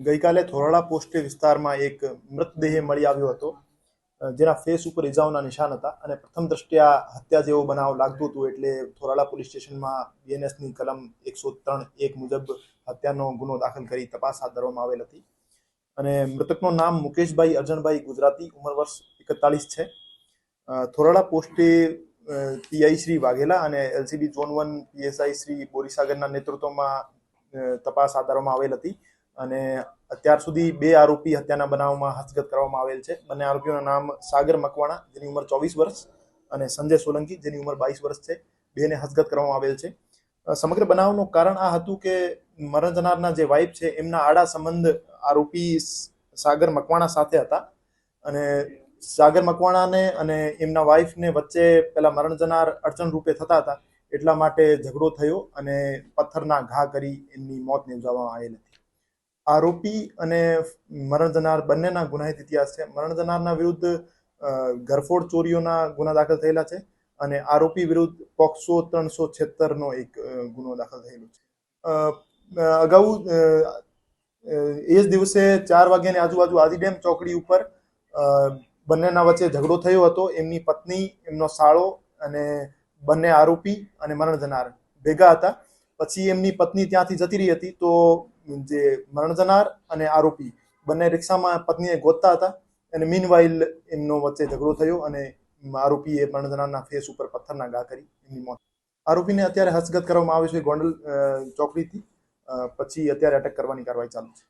ગઈકાલે થોરાળા પોસ્ટે વિસ્તારમાં એક મૃતદેહ મળી આવ્યો હતો જેના ફેસ ઉપર ઇજાઓના નિશાન હતા અને પ્રથમ દ્રષ્ટિયા હત્યા જેવો બનાવ લાગતું હતું એટલે થોરાળા પોલીસ સ્ટેશનમાં બીએનએસની કલમ એકસો ત્રણ એક મુજબ હત્યાનો ગુનો દાખલ કરી તપાસ હાથ ધરવામાં આવેલ હતી. અને મૃતકનું નામ મુકેશભાઈ અર્જણભાઈ ગુજરાતી, ઉંમર વર્ષ એકતાલીસ છે. થોરાળા પોસ્ટે પીઆઈ શ્રી વાઘેલા અને LCB zone one PSI Shri બોરીસાગરના નેતૃત્વમાં તપાસ હાથ ધરવામાં આવેલ હતી. અને અત્યાર સુધી બે આરોપી હત્યાના બનાવમાં હસ્તગત કરવામાં આવેલ છે. બંને આરોપીઓના નામ સાગર મકવાણા, જેની ઉંમર ચોવીસ વર્ષ, અને સંજય સોલંકી, જેની ઉંમર બાવીસ વર્ષ છે. બેને હસ્તગત કરવામાં આવેલ છે. સમગ્ર બનાવનું કારણ આ હતું કે મરણ જનારના જે વાઇફ છે, એમના આડા સંબંધ આરોપી સાગર મકવાણા સાથે હતા. અને સાગર મકવાણાને અને એમના વાઇફને વચ્ચે પેલા મરણ જનાર અડચણ રૂપે થતા હતા, એટલા માટે ઝઘડો થયો અને પથ્થરના ઘા કરી એમની મોત નિપજાવવામાં આવેલ હતી. આરોપી અને મરણ જનાર બંનેના ગુનાહિત ઇતિહાસ છે. મરણ જનારના વિરુદ્ધ ઘરફોડ ચોરીઓના ગુના દાખલ થયેલા છે અને આરોપી વિરુદ્ધ પોક્સો ત્રણસો છેતરનો એક ગુનો દાખલ થયેલો છે. અગાઉ એ જ દિવસે ચાર વાગ્યાની આજુબાજુ આદિડેમ ચોકડી ઉપર બંનેના વચ્ચે ઝઘડો થયો હતો. એમની પત્ની, એમનો સાળો અને બંને આરોપી અને મરણ જનાર ભેગા હતા. પછી એમની પત્ની ત્યાંથી જતી રહી હતી તો જે મરણ જનાર અને આરોપી બંને રિક્ષામાં પત્નીએ ગોતતા હતા અને મીનવાઇલ એમનો વચ્ચે ઝઘડો થયો અને આરોપીએ મરણ જનારના ફેસ ઉપર પથ્થરના ઘા કરી એમની મોત. આરોપીને અત્યારે હસ્તગત કરવામાં આવ્યો છે ગોંડલ ચોકડીથી. પછી અત્યારે અટક કરવાની કાર્યવાહી ચાલુ છે.